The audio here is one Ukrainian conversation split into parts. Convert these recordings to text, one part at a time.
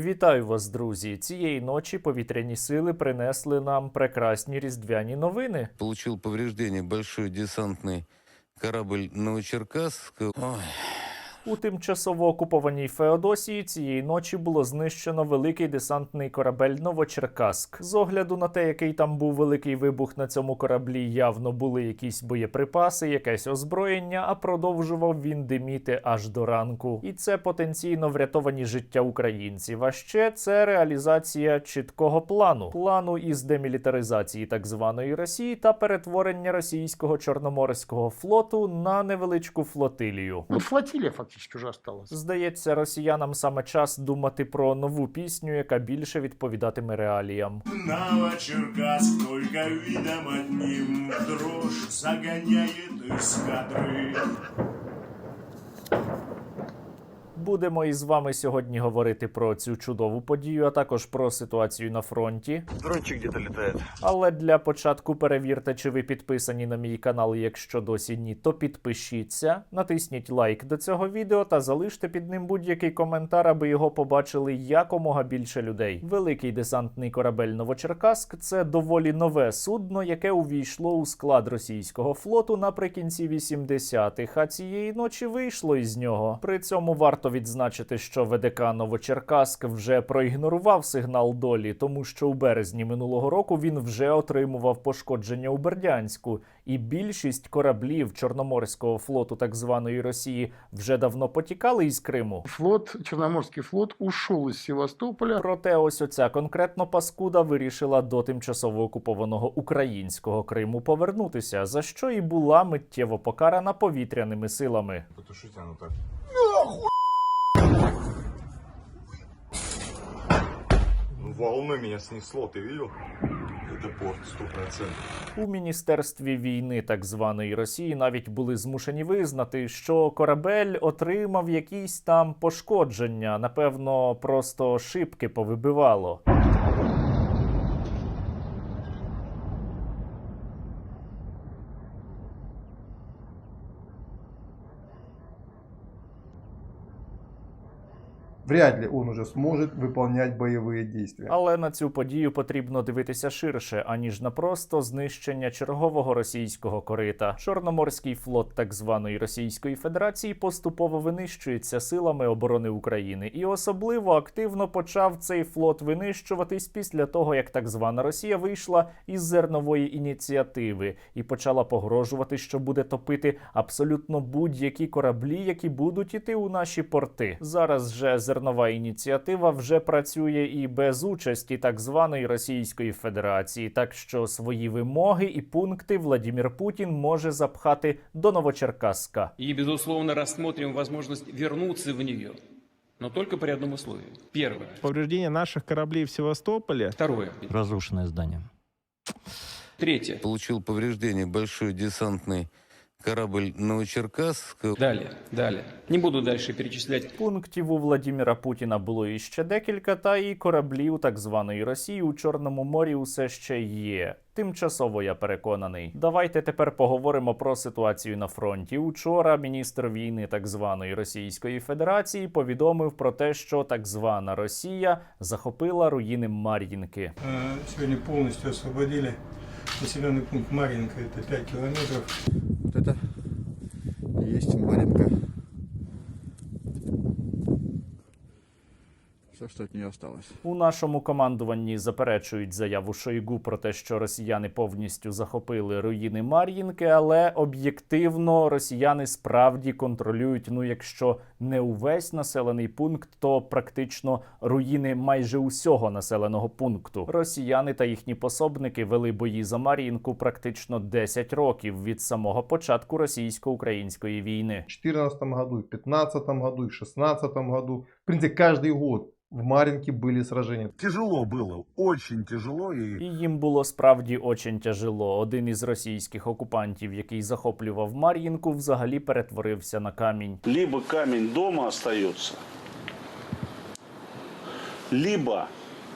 Вітаю вас, друзі! Цієї ночі повітряні сили принесли нам прекрасні різдвяні новини. Получив повреждення большой десантний корабль Новочеркасск. Ой, У тимчасово окупованій Феодосії цієї ночі було знищено великий десантний корабель Новочеркаськ. З огляду на те, який там був великий вибух на цьому кораблі, явно були якісь боєприпаси, якесь озброєння, а продовжував він диміти аж до ранку. І це потенційно врятовані життя українців. А ще це реалізація чіткого плану плану із демілітаризації так званої Росії та перетворення російського чорноморського флоту на невеличку флотилію. Ну, флотилия фактически уже осталась. Здається, росіянам саме час думати про нову пісню, яка більше відповідатиме реаліям. Нава Черкас, тільки відом одним дрож заганяє загоняет эскадры. Будемо із вами сьогодні говорити про цю чудову подію, а також про ситуацію на фронті. Дрончик где-то летает. Але для початку перевірте, чи ви підписані на мій канал. Якщо досі ні, то підпишіться, натисніть лайк до цього відео та залиште під ним будь-який коментар, аби його побачили якомога більше людей. Великий десантний корабель Новочеркаськ це доволі нове судно, яке увійшло у склад російського флоту наприкінці 80-х, а цієї ночі вийшло із нього. При цьому варто відзначити, що ВДК Новочеркаськ вже проігнорував сигнал долі, тому що у березні минулого року він вже отримував пошкодження у Бердянську, і більшість кораблів Чорноморського флоту так званої Росії вже давно потікали із Криму. Флот, Черноморский флот ушел из Севастополя. Проте ось оця конкретно паскуда вирішила до тимчасово окупованого українського Криму повернутися, за що і була миттєво покарана повітряними силами. Потушите оно так. Волной меня снесло, ты видел? Это порт, сто процентов. У міністерстві війни так званої Росії навіть були змушені визнати, що корабель отримав якісь там пошкодження, напевно, просто шибки повибивало. Вряд ли он уже сможет выполнять боевые действия. Але на цю подію потрібно дивитися ширше, аніж на просто знищення чергового російського корита. Чорноморський флот так званої Російської Федерації поступово винищується силами оборони України, і особливо активно почав цей флот винищуватись після того, як так звана Росія вийшла із зернової ініціативи і почала погрожувати, що буде топити абсолютно будь-які кораблі, які будуть іти у наші порти. Зараз же зернова ініціатива вже працює і без участі так званої Російської Федерації, так що свої вимоги і пункти Владімір Путін може запхати до Новочеркасска. И, безусловно, рассмотрим возможность вернуться в нее. Но только при одном условии. Первое. Повреждение наших кораблей в Севастополе Второе. разрушенное здание. Третье. получил повреждение большой десантный корабль Новочеркасск. Далее. Далее. Не буду дальше перечислять. Пунктів у Владіміра Путіна було іще декілька, та і кораблів так званої Росії у Чорному морі усе ще є. Тимчасово я переконаний. Давайте тепер поговоримо про ситуацію на фронті. Учора міністр війни так званої Російської Федерації повідомив про те, що так звана Росія захопила руїни Мар'їнки. Э, Сегодня полностью освободили населенный пункт Маринка, это 5 километров. Это есть Маринка. Все, що від нього осталось. У нашому командуванні заперечують заяву Шойгу про те, що росіяни повністю захопили руїни Мар'їнки, але об'єктивно росіяни справді контролюють. Ну, якщо не увесь населений пункт, то практично руїни майже усього населеного пункту. Росіяни та їхні пособники вели бої за Мар'їнку практично 10 років від самого початку російсько-української війни. В 2014 году, и в 2015 году, и в 2016 году. В принципе, каждый год в Маринке были сражения. Тяжело было, очень тяжело. И І їм було справді очень тяжело. Один із російських окупантів, який захоплював Мар'їнку, взагалі перетворився на камінь. Либо дома остается, либо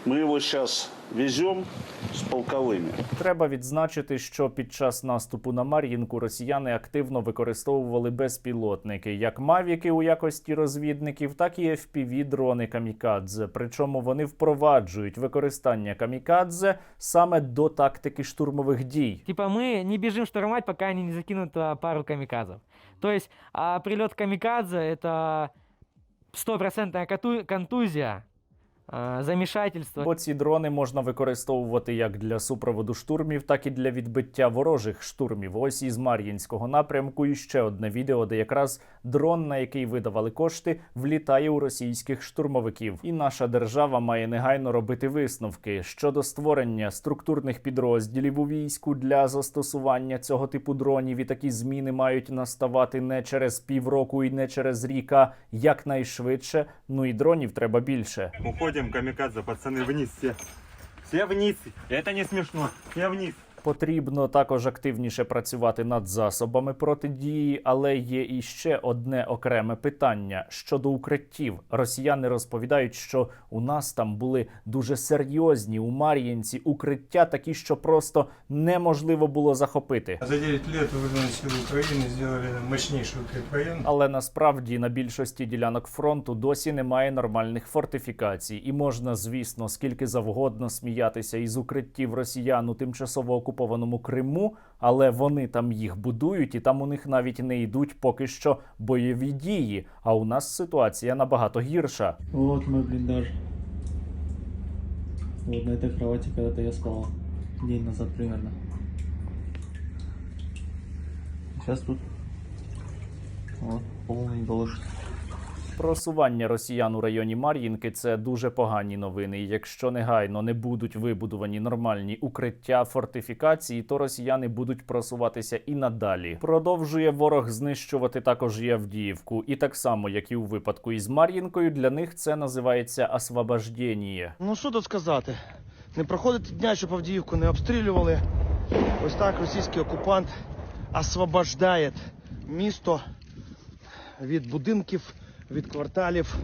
мы его сейчас везем с полковыми. Треба відзначити, що під час наступу на Мар'їнку росіяни активно використовували безпілотники, як мавіки у якості розвідників, так і fpv дрони камікадзе. Причому вони впроваджують використання камікадзе саме до тактики штурмових дій. Типа мы не бежим штурмовать, пока они не закинут а, пару камикадзов. То есть а, прилет камикадзе это стопроцентная кату- замешательство. Бо ці дрони можна використовувати як для супроводу штурмів, так і для відбиття ворожих штурмів. Ось із Мар'їнського напрямку і ще одне відео, де якраз дрон, на який видавали кошти, влітає у російських штурмовиків. І наша держава має негайно робити висновки щодо створення структурних підрозділів у війську для застосування цього типу дронів. І такі зміни мають наставати не через півроку і не через рік, а якнайшвидше. Ну і дронів треба більше. Уходим, камикадзе, пацаны, вниз все. Все вниз. Это не смешно. Все вниз. Потрібно також активніше працювати над засобами протидії, але є і ще одне окреме питання щодо укриттів. Росіяни розповідають, що у нас там були дуже серйозні у Мар'їнці укриття, такі, що просто неможливо було захопити. За 9 лет вооруженные силы Украины сделали мощнейший укрепрайон. Але насправді на більшості ділянок фронту досі немає нормальних фортифікацій, і можна, звісно, скільки завгодно сміятися із укриттів росіян у тимчасово окупованому Криму, але вони там їх будують, і там у них навіть не йдуть поки що бойові дії. А у нас ситуація набагато гірша. Вот мой блиндаж. Вот на этой кровати когда-то я спал. День назад примерно. Сейчас тут вот полный дождь. Просування росіян у районі Мар'їнки це дуже погані новини. Якщо негайно не будуть вибудовані нормальні укриття фортифікації, то росіяни будуть просуватися і надалі. Продовжує ворог знищувати також і Авдіївку. І так само, як і у випадку із Мар'їнкою, для них це називається освобождення. Ну що тут сказати? Не проходить дня, щоб Авдіївку не обстрілювали. Ось так російський окупант освобождає місто від будинків, від кварталів,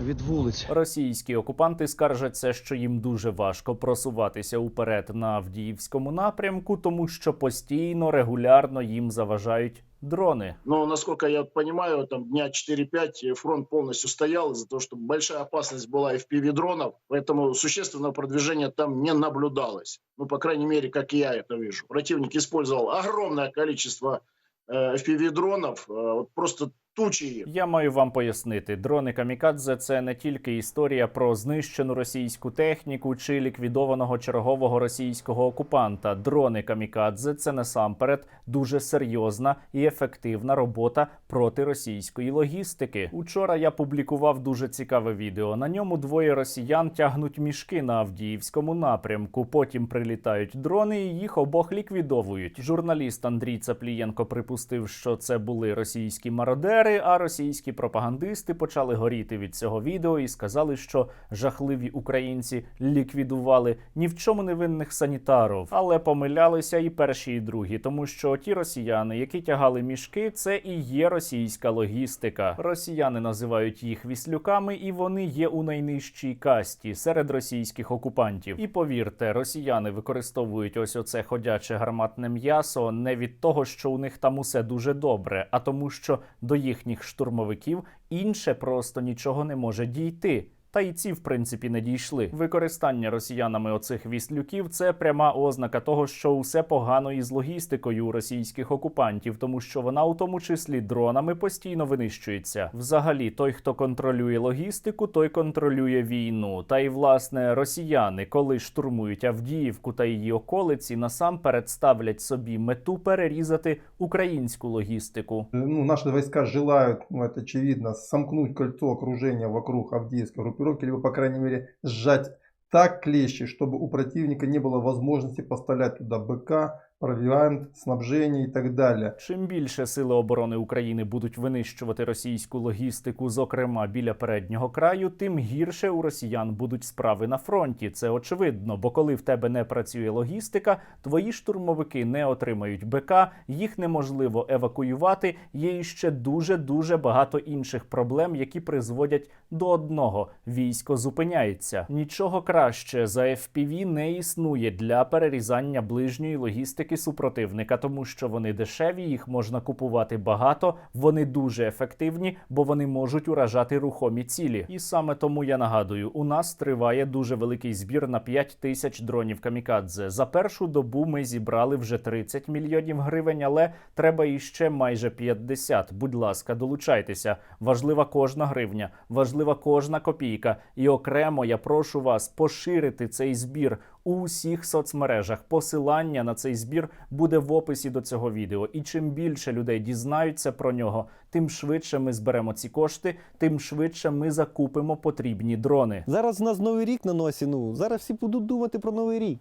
від вулиць. Російські окупанти скаржаться, що їм дуже важко просуватися уперед на Авдіївському напрямку, тому що постійно регулярно їм заважають дрони. Но, насколько я понимаю, там дня 4-5 фронт полностью стоял из-за того, что большая опасность была FPV-дронов, поэтому существенного продвижения там не наблюдалось. Ну, по крайней мере, как я это вижу. Противник использовал огромное количество э, FPV-дронов, э, вот просто тучи. Я маю вам пояснити, дрони камікадзе це не тільки історія про знищену російську техніку чи ліквідованого чергового російського окупанта. Дрони камікадзе це насамперед дуже серйозна і ефективна робота проти російської логістики. Учора я публікував дуже цікаве відео. На ньому двоє росіян тягнуть мішки на Авдіївському напрямку. Потім прилітають дрони і їх обох ліквідовують. Журналіст Андрій Цаплієнко припустив, що це були російські мародери, а російські пропагандисти почали горіти від цього відео і сказали, що жахливі українці ліквідували ні в чому не винних санітарів, але помилялися і перші, і другі, тому що ті росіяни, які тягали мішки, це і є російська логістика. Росіяни називають їх віслюками, і вони є у найнижчій касті серед російських окупантів. І повірте, росіяни використовують ось оце ходяче гарматне м'ясо не від того, що у них там усе дуже добре, а тому, що до їхніх штурмовиків інше просто нічого не може дійти. Та й ці, в принципі, не дійшли. Використання росіянами оцих віслюків це пряма ознака того, що усе погано із логістикою російських окупантів, тому що вона у тому числі дронами постійно винищується. Взагалі, той, хто контролює логістику, той контролює війну. Та й власне росіяни, коли штурмують Авдіївку та її околиці, насамперед ставлять собі мету перерізати українську логістику. Ну, наши войска желают, ну это очевидно, сомкнуть кольцо окружения вокруг Авдеевской группировки, либо, по крайней мере, сжать так клещи, чтобы у противника не было возможности поставлять туда БК, провиант, снабжение и так далее. Чим більше сили оборони України будуть винищувати російську логістику, зокрема біля переднього краю, тим гірше у росіян будуть справи на фронті. Це очевидно, бо коли в тебе не працює логістика, твої штурмовики не отримають БК, їх неможливо евакуювати. Є іще дуже дуже багато інших проблем, які призводять до одного: військо зупиняється. Нічого краще за FPV не існує для перерізання ближньої логістики супротивника, тому що вони дешеві, їх можна купувати багато, вони дуже ефективні, бо вони можуть уражати рухомі цілі. І саме тому я нагадую, у нас триває дуже великий збір на 5 тисяч дронів камікадзе. За першу добу ми зібрали вже 30 мільйонів гривень, але треба іще майже 50. Будь ласка, долучайтеся. Важлива кожна гривня, важлива кожна копійка. І окремо я прошу вас поширити цей збір у усіх соцмережах. Посилання на цей збір буде в описі до цього відео. І чим більше людей дізнаються про нього, тим швидше ми зберемо ці кошти, тим швидше ми закупимо потрібні дрони. Зараз у нас новий рік на носі. Ну зараз всі будуть думати про новий рік.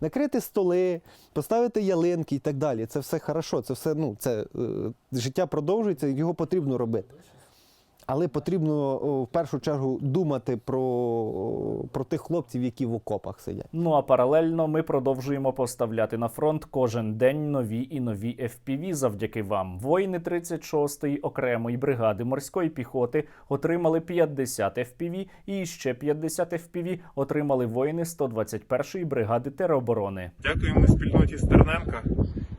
Накрити столи, поставити ялинки і так далі. Це все хорошо, це все ну це е, життя продовжується, його потрібно робити. Але потрібно в першу чергу думати про, про тих хлопців, які в окопах сидять. Ну а паралельно ми продовжуємо поставляти на фронт кожен день нові і нові FPV завдяки вам. Воїни 36-ї окремої бригади морської піхоти отримали 50 FPV і ще 50 FPV отримали воїни 121-ї бригади тероборони. Дякуємо спільноті Стерненка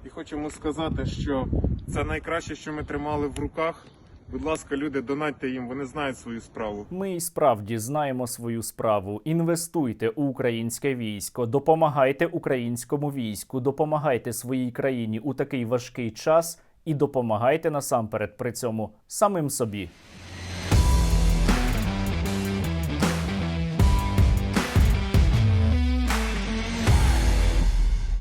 і хочемо сказати, що це найкраще, що ми тримали в руках. Будь ласка, люди, донатьте їм, вони знають свою справу. Ми і справді знаємо свою справу. Інвестуйте у українське військо, допомагайте українському війську, допомагайте своїй країні у такий важкий час і допомагайте насамперед при цьому самим собі.